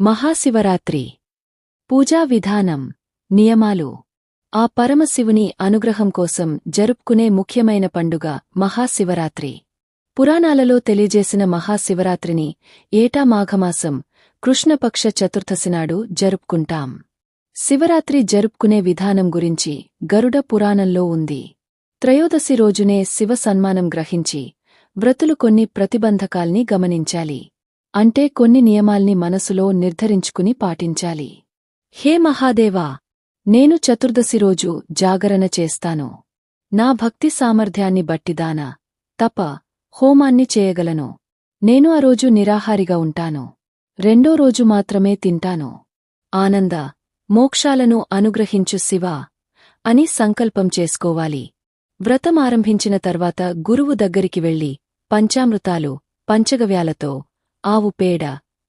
మహాశివరాత్రి. పూజా విధానం నియమాలు. ఆ పరమశివుని అనుగ్రహం కోసం జరుపుకునే ముఖ్యమైన పండుగ మహాశివరాత్రి. పురాణాలలో తెలియజేసిన మహాశివరాత్రిని ఏటా మాఘమాసం కృష్ణపక్ష చతుర్థశినాడు జరుపుకుంటాం. శివరాత్రి జరుపుకునే విధానం గురించి గరుడ పురాణంలో ఉంది. త్రయోదశి రోజునే శివ సన్మానం గ్రహించి వ్రతులు కొన్ని ప్రతిబంధకాల్ని గమనించాలి. అంటే కొన్ని నియమాల్ని మనసులో నిర్ధరించుకుని పాటించాలి. హే మహాదేవా! నేను చతుర్దశి రోజు జాగరణ చేస్తాను. నా భక్తి సామర్థ్యాన్ని బట్టిదాన తప హోమాన్ని చేయగలను. నేను ఆ రోజు నిరాహారిగా ఉంటాను. రెండో రోజు మాత్రమే తింటాను. ఆనంద మోక్షాలను అనుగ్రహించు శివా అని సంకల్పం చేసుకోవాలి. వ్రతం ఆరంభించిన తర్వాత గురువు దగ్గరికి వెళ్ళి పంచామృతాలు పంచగవ్యాలతో ఆవు పేడ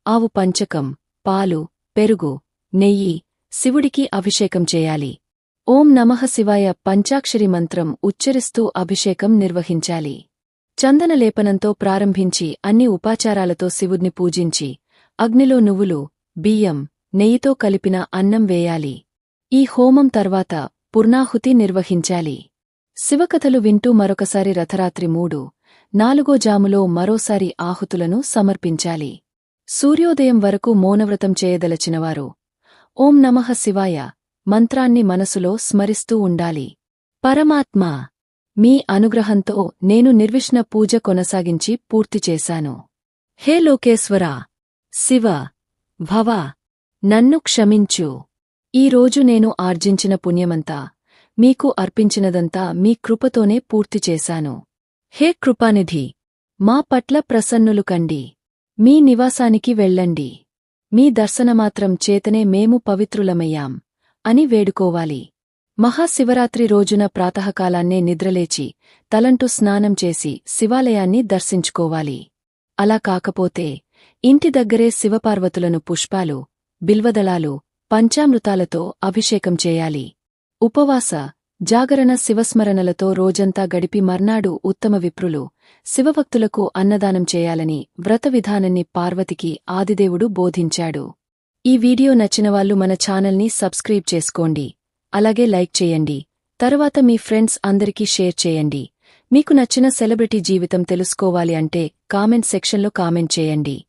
ఆవు పంచకం పాలు పెరుగు నెయ్యి శివుడికి అభిషేకం చేయాలి. ఓం నమః శివాయ పంచాక్షరి మంత్రం ఉచ్చరిస్తూ అభిషేకం నిర్వహించాలి. చందనలేపనంతో ప్రారంభించి అన్ని ఉపాచారాలతో శివుణ్ణి పూజించి అగ్నిలో నువ్వులు బియ్యం నెయ్యితో కలిపిన అన్నం వేయాలి. ఈ హోమం తర్వాత పుర్ణాహుతి నిర్వహించాలి. శివకథలు వింటూ మరొకసారి రథరాత్రి మూడు. నాలుగో జాములో మరోసారి ఆహుతులను సమర్పించాలి. సూర్యోదయం వరకు మౌనవ్రతం చేయదలచినవారు ఓం నమః శివాయ మంత్రాన్ని మనసులో స్మరిస్తూ ఉండాలి. పరమాత్మా మీ అనుగ్రహంతో నేను నిర్విష్ణ పూజ కొనసాగించి పూర్తి చేశాను. హే లోకేశ్వరా శివ భవ నన్ను క్షమించు. ఈరోజు నేను ఆర్జించిన పుణ్యమంతా మీకు అర్పించినదంతా మీ కృపతోనే పూర్తి చేశాను. హే కృపానిధి మా పట్ల ప్రసన్నులు కండి. మీ నివాసానికి వెళ్ళండి. మీ దర్శనమాత్రం చేతనే మేము పవిత్రులమయ్యాం అని వేడుకోవాలి. మహాశివరాత్రి రోజున ప్రాతకాలాన్నే నిద్రలేచి తలంటూ స్నానం చేసి శివాలయాన్ని దర్శించుకోవాలి. అలా కాకపోతే ఇంటి దగ్గరే శివపార్వతులను పుష్పాలు బిల్వదళాలు పంచామృతాలతో అభిషేకం చేయాలి. ఉపవాస జాగరణ శివస్మరణలతో రోజంతా గడిపి మర్నాడు ఉత్తమ విప్రులు. శివభక్తులకు అన్నదానం చేయాలని వ్రత విధానాన్ని పార్వతికి ఆదిదేవుడు బోధించాడు. ఈ వీడియో నచ్చినవాళ్ళు మన ఛానల్ని సబ్స్క్రైబ్ చేసుకోండి. అలాగే లైక్ చేయండి. తరువాత మీ ఫ్రెండ్స్ అందరికీ షేర్ చేయండి. మీకు నచ్చిన సెలబ్రిటీ జీవితం తెలుసుకోవాలి అంటే కామెంట్ సెక్షన్లో కామెంట్ చేయండి.